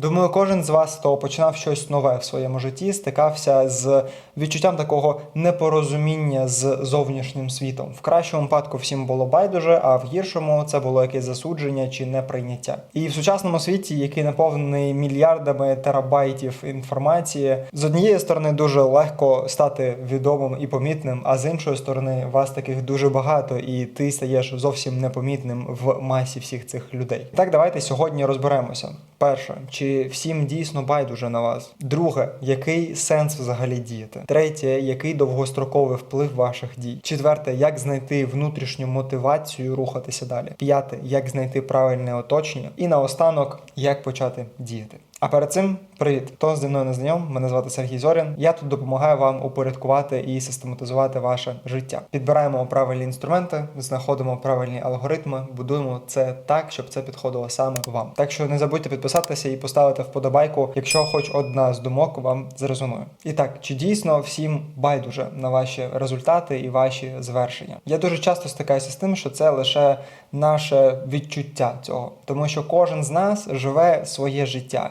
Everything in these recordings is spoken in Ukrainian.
Думаю, кожен з вас, хто починав щось нове в своєму житті, стикався з відчуттям такого непорозуміння з зовнішнім світом. В кращому випадку всім було байдуже, а в гіршому це було якесь засудження чи неприйняття. І в сучасному світі, який наповнений мільярдами терабайтів інформації, з однієї сторони дуже легко стати відомим і помітним, а з іншої сторони, вас таких дуже багато, і ти стаєш зовсім непомітним в масі всіх цих людей. Так, давайте сьогодні розберемося. Перше, чи всім дійсно байдуже на вас? Друге, який сенс взагалі діяти? Третє, який довгостроковий вплив ваших дій? Четверте, як знайти внутрішню мотивацію рухатися далі? П'яте, як знайти правильне оточення? І наостанок, як почати діяти. А перед цим привіт! Хто зі мною не знайом? Мене звати Сергій Зорін. Я тут допомагаю вам упорядкувати і систематизувати ваше життя. Підбираємо правильні інструменти, знаходимо правильні алгоритми, будуємо це так, щоб це підходило саме вам. Так що не забудьте підписатися і поставити вподобайку, якщо хоч одна з думок вам зрезонує. І так, чи дійсно всім байдуже на ваші результати і ваші звершення? Я дуже часто стикаюся з тим, що це лише наше відчуття цього, тому що кожен з нас живе своє життя,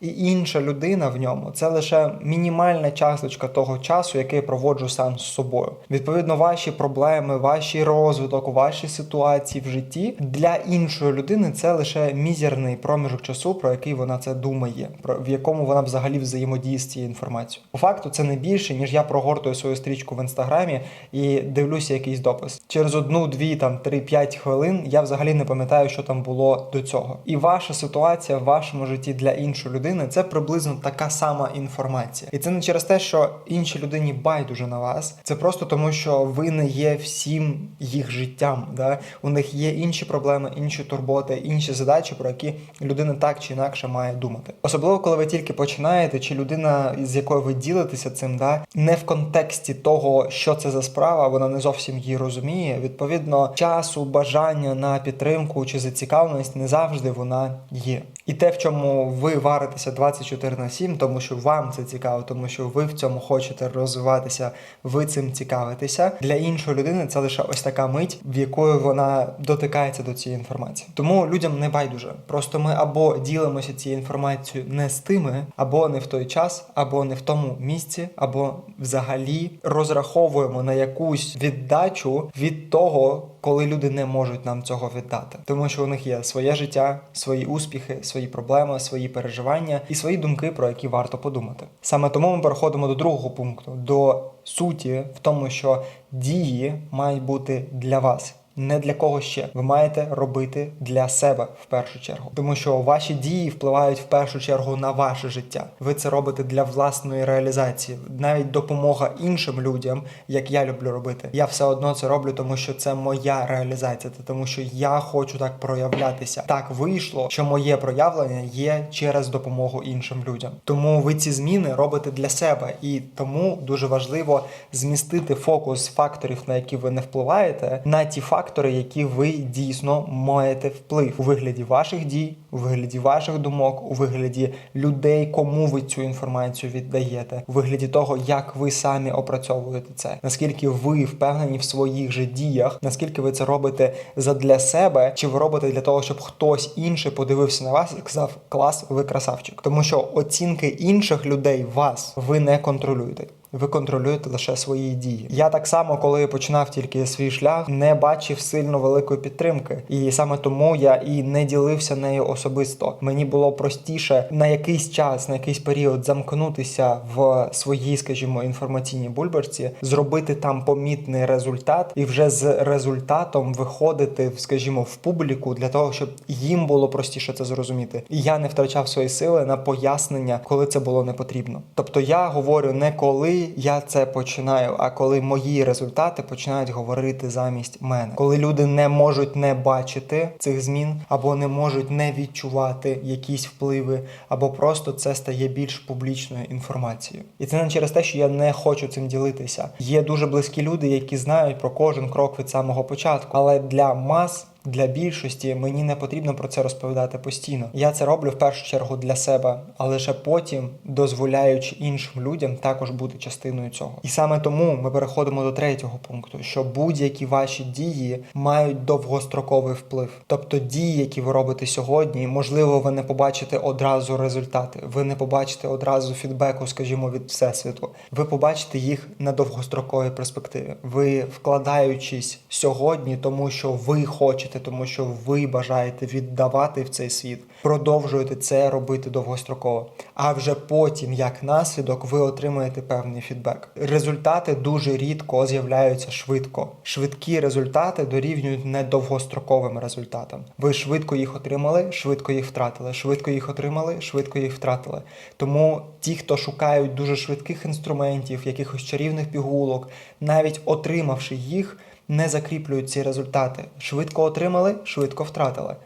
і інша людина в ньому це лише мінімальна часточка того часу, який я проводжу сам з собою. Відповідно, ваші проблеми, ваші розвиток, ваші ситуації в житті для іншої людини це лише мізерний проміжок часу, про який вона це думає, про в якому вона взагалі взаємодіє з цією інформацією. По факту це не більше, ніж я прогортую свою стрічку в інстаграмі і дивлюся якийсь допис. Через одну, дві, там три, п'ять хвилин я взагалі не пам'ятаю, що там було до цього. І ваша ситуація в вашому житті для іншої людини це приблизно така сама інформація. І це не через те, що іншій людині байдуже на вас. Це просто тому, що ви не є всім їх життям. Да? У них є інші проблеми, інші турботи, інші задачі, про які людина так чи інакше має думати. Особливо, коли ви тільки починаєте, чи людина, з якою ви ділитеся цим, да, не в контексті того, що це за справа, вона не зовсім її розуміє. Відповідно, часу, бажання на підтримку чи зацікавленість не завжди вона є. І те, в чому ви варитеся 24 на 7, тому що вам це цікаво, тому що ви в цьому хочете розвиватися, ви цим цікавитеся. Для іншої людини це лише ось така мить, в якої вона дотикається до цієї інформації. Тому людям не байдуже. Просто ми або ділимося цією інформацією не з тими, або не в той час, або не в тому місці, або взагалі розраховуємо на якусь віддачу від того, коли люди не можуть нам цього віддати, тому що у них є своє життя, свої успіхи, свої проблеми, свої переживання і свої думки, про які варто подумати. Саме тому ми переходимо до другого пункту, до суті, в тому, що дії мають бути для вас. Не для кого ще ви маєте робити для себе в першу чергу, тому що ваші дії впливають в першу чергу на ваше життя. Ви це робите для власної реалізації, навіть допомога іншим людям, як я люблю робити. Я все одно це роблю, тому що це моя реалізація, та тому що я хочу так проявлятися. Так вийшло, що моє проявлення є через допомогу іншим людям. Тому ви ці зміни робите для себе, і тому дуже важливо змістити фокус факторів, на які ви не впливаєте, на ті фактори, які ви дійсно маєте вплив у вигляді ваших дій, у вигляді ваших думок, у вигляді людей, кому ви цю інформацію віддаєте, у вигляді того, як ви самі опрацьовуєте це, наскільки ви впевнені в своїх же діях, наскільки ви це робите задля себе, чи ви робите для того, щоб хтось інший подивився на вас і сказав клас, ви красавчик, тому що оцінки інших людей вас ви не контролюєте. Ви контролюєте лише свої дії. Я так само, коли починав тільки свій шлях, не бачив сильно великої підтримки, і саме тому я і не ділився нею особисто. Мені було простіше на якийсь час, на якийсь період замкнутися в своїй, скажімо, інформаційній бульбашці, зробити там помітний результат, і вже з результатом виходити, скажімо, в публіку для того, щоб їм було простіше це зрозуміти. І я не втрачав свої сили на пояснення, коли це було не потрібно. Тобто я говорю не коли я це починаю, а коли мої результати починають говорити замість мене, коли люди не можуть не бачити цих змін, або не можуть не відчувати якісь впливи, або просто це стає більш публічною інформацією. І це не через те, що я не хочу цим ділитися. Є дуже близькі люди, які знають про кожен крок від самого початку, але для мас для більшості мені не потрібно про це розповідати постійно. Я це роблю в першу чергу для себе, а лише потім дозволяючи іншим людям також бути частиною цього. І саме тому ми переходимо до третього пункту: що будь-які ваші дії мають довгостроковий вплив. Тобто дії, які ви робите сьогодні, можливо, ви не побачите одразу результати, ви не побачите одразу фідбеку, скажімо, від всесвіту. Ви побачите їх на довгостроковій перспективі. Ви вкладаючись сьогодні, тому що ви хочете, тому що ви бажаєте віддавати в цей світ, продовжуєте це робити довгостроково. А вже потім, як наслідок, ви отримаєте певний фідбек. Результати дуже рідко з'являються швидко. Швидкі результати дорівнюють недовгостроковим результатам. Ви швидко їх отримали, швидко їх втратили, швидко їх отримали, швидко їх втратили. Тому ті, хто шукають дуже швидких інструментів, якихось чарівних пігулок, навіть отримавши їх, не закріплюють ці результати. Швидко отримали, швидко втратили.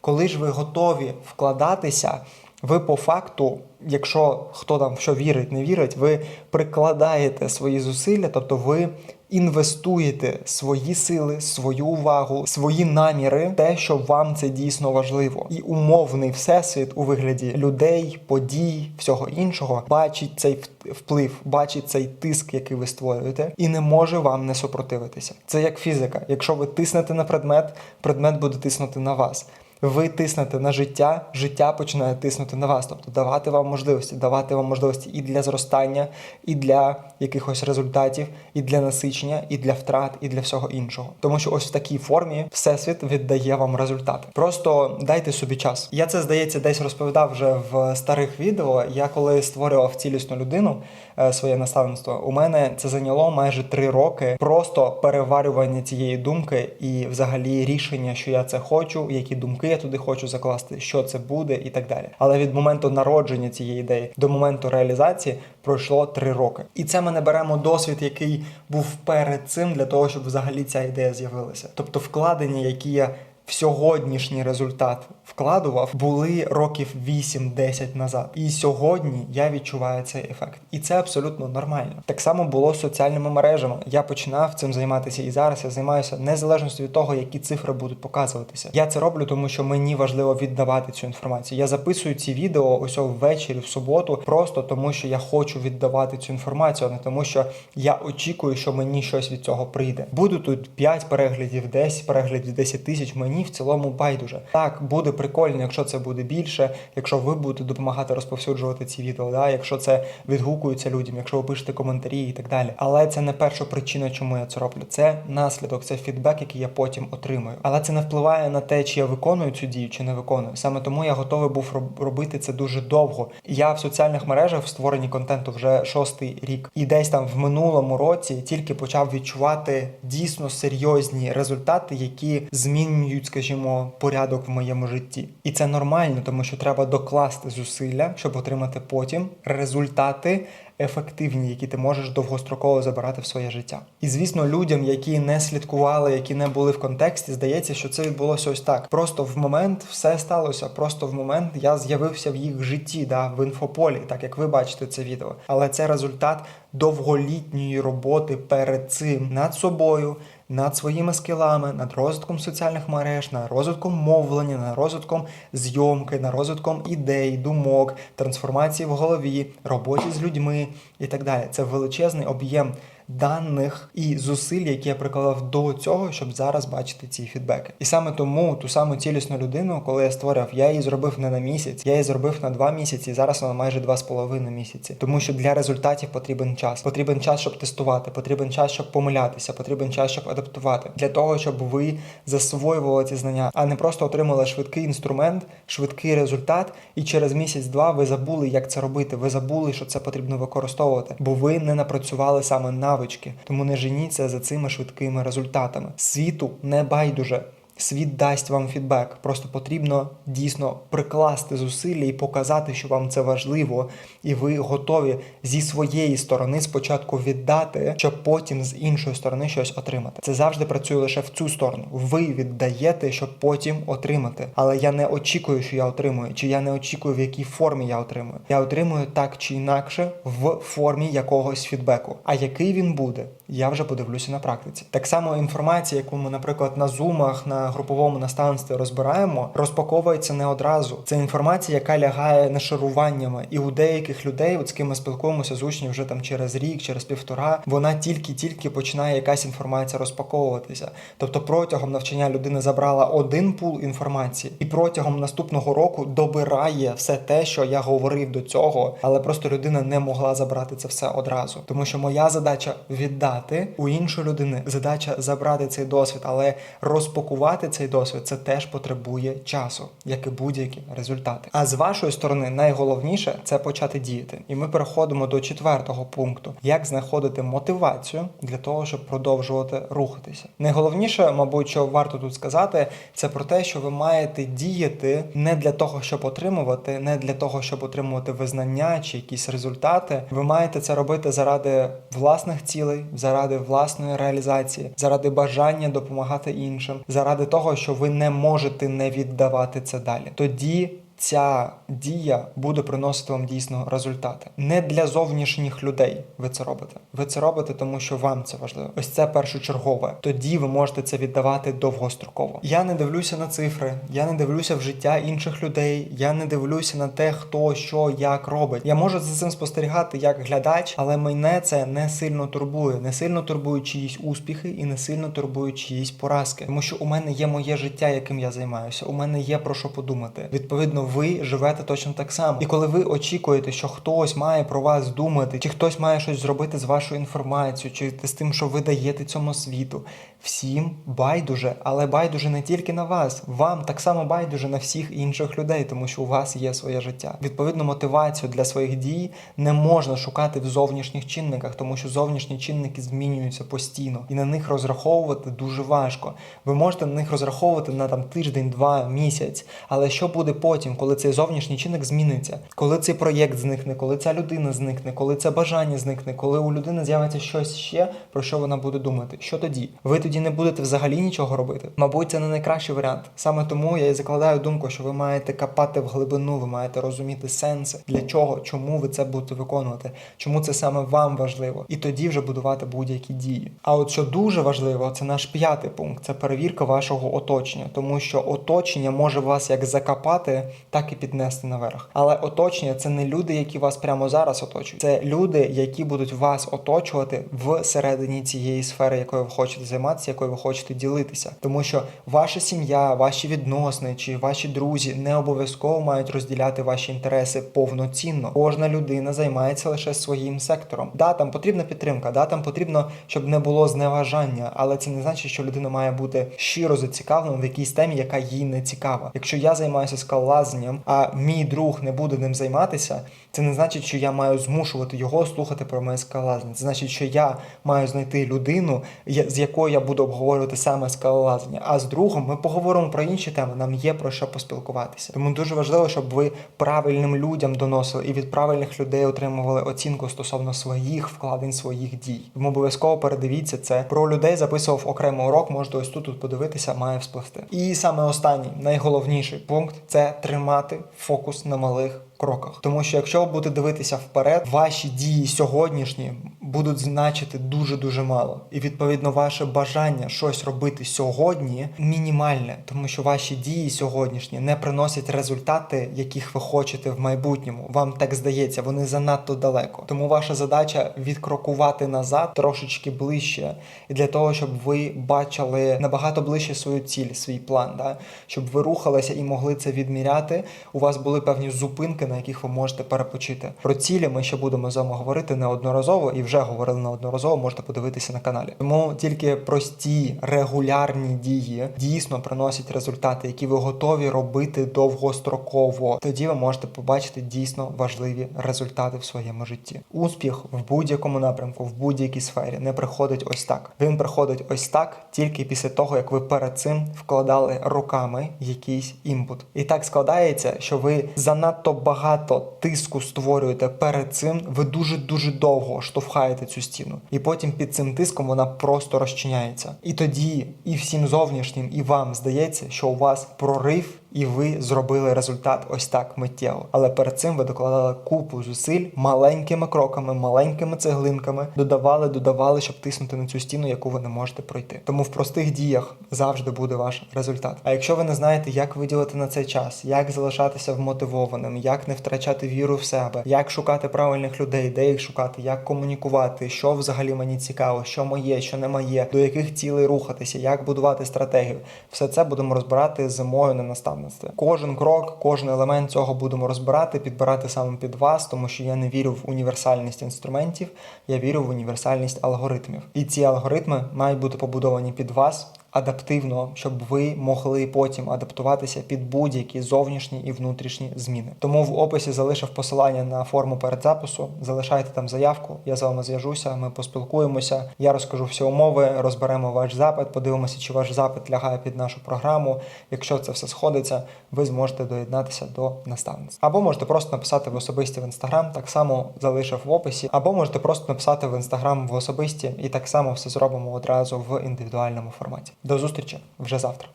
Коли ж ви готові вкладатися, ви по факту, якщо хто там в що вірить, не вірить, ви прикладаєте свої зусилля, тобто ви інвестуєте свої сили, свою увагу, свої наміри, те, що вам це дійсно важливо, і умовний всесвіт у вигляді людей, подій, всього іншого бачить цей вплив, бачить цей тиск, який ви створюєте, і не може вам не супротивитися. Це як фізика. Якщо ви тиснете на предмет, предмет буде тиснути на вас. Ви тиснете на життя, життя починає тиснути на вас, тобто давати вам можливості, давати вам можливості і для зростання, і для якихось результатів, і для насичення, і для втрат, і для всього іншого. Тому що ось в такій формі всесвіт віддає вам результати. Просто дайте собі час. Я це здається десь розповідав вже в старих відео. Я коли створював цілісну людину, е, своє наставництво, у мене це зайняло майже три роки просто переварювання цієї думки і взагалі рішення, що я це хочу, які думки я туди хочу закласти, що це буде, і так далі. Але від моменту народження цієї ідеї до моменту реалізації пройшло три роки. І це ми не беремо досвід, який був перед цим для того, щоб взагалі ця ідея з'явилася. Тобто вкладення, які я в сьогоднішній результат вкладував, були років 8-10 назад. І сьогодні я відчуваю цей ефект. І це абсолютно нормально. Так само було з соціальними мережами. Я починав цим займатися і зараз я займаюся незалежно від того, які цифри будуть показуватися. Я це роблю, тому що мені важливо віддавати цю інформацію. Я записую ці відео ось ввечері в суботу, просто тому що я хочу віддавати цю інформацію, а не тому, що я очікую, що мені щось від цього прийде. Буду тут 5 переглядів, 10 переглядів, 10 тисяч. Мені в цілому байдуже. Так буде прикольно, якщо це буде більше, якщо ви будете допомагати розповсюджувати ці відео, да, якщо це відгукується людям, якщо ви пишете коментарі і так далі. Але це не перша причина, чому я це роблю. Це наслідок, це фідбек, який я потім отримую. Але це не впливає на те, чи я виконую цю дію, чи не виконую. Саме тому я готовий був робити це дуже довго. Я в соціальних мережах в створенні контенту вже шостий рік, і десь там в минулому році тільки почав відчувати дійсно серйозні результати, які змінюють, скажімо, порядок в моєму житті. І це нормально, тому що треба докласти зусилля, щоб отримати потім результати ефективні, які ти можеш довгостроково забирати в своє життя. І звісно, людям, які не слідкували, які не були в контексті, здається, що це відбулося ось так. Просто в момент все сталося. Просто в момент я з'явився в їх житті, да, в інфополі, так як ви бачите це відео. Але це результат довголітньої роботи перед цим над собою. Над своїми скілами, над розвитком соціальних мереж, над розвитком мовлення, над розвитком зйомки, над розвитком ідей, думок, трансформації в голові, роботі з людьми і так далі. Це величезний об'єм даних і зусиль, які я прикладав до цього, щоб зараз бачити ці фідбеки. І саме тому ту саму цілісну людину, коли я створив, я її зробив не на місяць, я її зробив на два місяці. Зараз вона майже два з половиною місяці. Тому що для результатів потрібен час. Потрібен час, щоб тестувати, потрібен час, щоб помилятися, потрібен час, щоб адаптувати. Для того, щоб ви засвоювали ці знання, а не просто отримали швидкий інструмент, швидкий результат, і через місяць-два ви забули, як це робити. Ви забули, що це потрібно використовувати, бо ви не напрацювали саме навички. Тому не женіться за цими швидкими результатами. Світу не байдуже. Світ дасть вам фідбек. Просто потрібно дійсно прикласти зусилля і показати, що вам це важливо, і ви готові зі своєї сторони спочатку віддати, щоб потім з іншої сторони щось отримати. Це завжди працює лише в цю сторону. Ви віддаєте, щоб потім отримати. Але я не очікую, що я отримую, чи я не очікую, в якій формі я отримую. Я отримую так чи інакше в формі якогось фідбеку. А який він буде, я вже подивлюся на практиці. Так само інформація, яку ми, наприклад, на зумах, на груповому наставництві розбираємо, розпаковується не одразу. Це інформація, яка лягає нашаруваннями. І у деяких людей, от з ким ми спілкуємося з учнів вже там через рік, через півтора, вона тільки-тільки починає якась інформація розпаковуватися. Тобто протягом навчання людина забрала один пул інформації, і протягом наступного року добирає все те, що я говорив до цього, але просто людина не могла забрати це все одразу. Тому що моя задача віддати у іншої людини, задача забрати цей досвід, але розпакувати цей досвід це теж потребує часу, як і будь-які результати. А з вашої сторони найголовніше це почати діяти. І ми переходимо до четвертого пункту: як знаходити мотивацію для того, щоб продовжувати рухатися. Найголовніше, мабуть, що варто тут сказати, це про те, що ви маєте діяти не для того, щоб отримувати, не для того, щоб отримувати визнання чи якісь результати. Ви маєте це робити заради власних цілей, заради власної реалізації, заради бажання допомагати іншим, заради того, що ви не можете не віддавати це далі. Тоді ця дія буде приносити вам дійсно результати. Не для зовнішніх людей ви це робите. Ви це робите, тому що вам це важливо. Ось це першочергове. Тоді ви можете це віддавати довгостроково. Я не дивлюся на цифри, я не дивлюся в життя інших людей, я не дивлюся на те, хто що як робить. Я можу за цим спостерігати як глядач, але мене це не сильно турбує, не сильно турбують чиїсь успіхи і не сильно турбують чиїсь поразки. Тому що у мене є моє життя, яким я займаюся. У мене є про що подумати. Відповідно, ви живете точно так само. І коли ви очікуєте, що хтось має про вас думати, чи хтось має щось зробити з вашою інформацією, чи з тим, що ви даєте цьому світу, всім байдуже, але байдуже не тільки на вас. Вам так само байдуже на всіх інших людей, тому що у вас є своє життя. Відповідно, мотивацію для своїх дій не можна шукати в зовнішніх чинниках, тому що зовнішні чинники змінюються постійно, і на них розраховувати дуже важко. Ви можете на них розраховувати на там тиждень, два, місяць. Але що буде потім, коли цей зовнішній чинник зміниться? Коли цей проєкт зникне, коли ця людина зникне, коли це бажання зникне, коли у людини з'явиться щось ще, про що вона буде думати? Що тоді? Ви тоді не будете взагалі нічого робити? Мабуть, це не найкращий варіант. Саме тому я і закладаю думку, що ви маєте копати в глибину, ви маєте розуміти сенси, для чого, чому ви це будете виконувати, чому це саме вам важливо, і тоді вже будувати будь-які дії. А от що дуже важливо, це наш п'ятий пункт це перевірка вашого оточення, тому що оточення може вас як закопати, так і піднести наверх. Але оточення це не люди, які вас прямо зараз оточують. Це люди, які будуть вас оточувати всередині цієї сфери, якою ви хочете займатися, якою ви хочете ділитися. Тому що ваша сім'я, ваші відносини чи ваші друзі не обов'язково мають розділяти ваші інтереси повноцінно. Кожна людина займається лише своїм сектором. Да, там потрібна підтримка, да, там потрібно, щоб не було зневажання, але це не значить, що людина має бути щиро зацікавлена в якійсь темі, яка їй не цікава. Якщо я займаюся скалолазанням, а мій друг не буде ним займатися, це не значить, що я маю змушувати його слухати про моє скалолазання. Це значить, що я маю знайти людину, з якою я буду обговорювати саме скалолазання. А з другом ми поговоримо про інші теми. Нам є про що поспілкуватися. Тому дуже важливо, щоб ви правильним людям доносили і від правильних людей отримували оцінку стосовно своїх вкладень, своїх дій. Тому обов'язково передивіться це. Про людей записував окремий урок. Можете ось тут, подивитися, має вспливти. І саме останній, найголовніший пункт це тримати фокус на малих кроках. Тому що якщо ви будете дивитися вперед, ваші дії сьогоднішні будуть значити дуже дуже мало. І відповідно ваше бажання щось робити сьогодні мінімальне, тому що ваші дії сьогоднішні не приносять результати, яких ви хочете в майбутньому. Вам так здається, вони занадто далеко. Тому ваша задача відкрокувати назад трошечки ближче, і для того, щоб ви бачили набагато ближче свою ціль, свій план, да? щоб ви рухалися і могли це відміряти. У вас були певні зупинки, на яких ви можете перепочити. Про цілі ми ще будемо з вами говорити неодноразово і вже говорили неодноразово. Можете подивитися на каналі. Тому тільки прості регулярні дії дійсно приносять результати, які ви готові робити довгостроково. Тоді ви можете побачити дійсно важливі результати в своєму житті. Успіх в будь-якому напрямку, в будь-якій сфері не приходить ось так. Він приходить ось так тільки після того, як ви перед цим вкладали руками якийсь імпут. І так складається, що ви занадто багато тиску створюєте перед цим. Ви дуже дуже довго штовхаєте цю стіну, і потім під цим тиском вона просто розчиняється. І тоді і всім зовнішнім, і вам здається, що у вас прорив і ви зробили результат ось так миттєво. Але перед цим ви докладали купу зусиль маленькими кроками, маленькими цеглинками, додавали, додавали, щоб тиснути на цю стіну, яку ви не можете пройти. Тому в простих діях завжди буде ваш результат. А якщо ви не знаєте, як виділити на це час, як залишатися вмотивованим, як не втрачати віру в себе, як шукати правильних людей, де їх шукати, як комунікувати, що взагалі мені цікаво, що моє, що не моє, до яких цілей рухатися, як будувати стратегію, все це будемо розбирати зимою на наставництві. Кожен крок, кожен елемент цього будемо розбирати, підбирати саме під вас, тому що я не вірю в універсальність інструментів, я вірю в універсальність алгоритмів. І ці алгоритми мають бути побудовані під вас. Адаптивно, щоб ви могли потім адаптуватися під будь-які зовнішні і внутрішні зміни. Тому в описі залишив посилання на форму передзапису. Залишайте там заявку, я з вами зв'яжуся, ми поспілкуємося. Я розкажу всі умови, розберемо ваш запит, подивимося, чи ваш запит лягає під нашу програму. Якщо це все сходиться, ви зможете доєднатися до наставництва. Або можете просто написати в особисті в інстаграм, так само залишив в описі, або можете просто написати в інстаграм в особисті, і так само все зробимо одразу в індивідуальному форматі. До зустрічі вже завтра.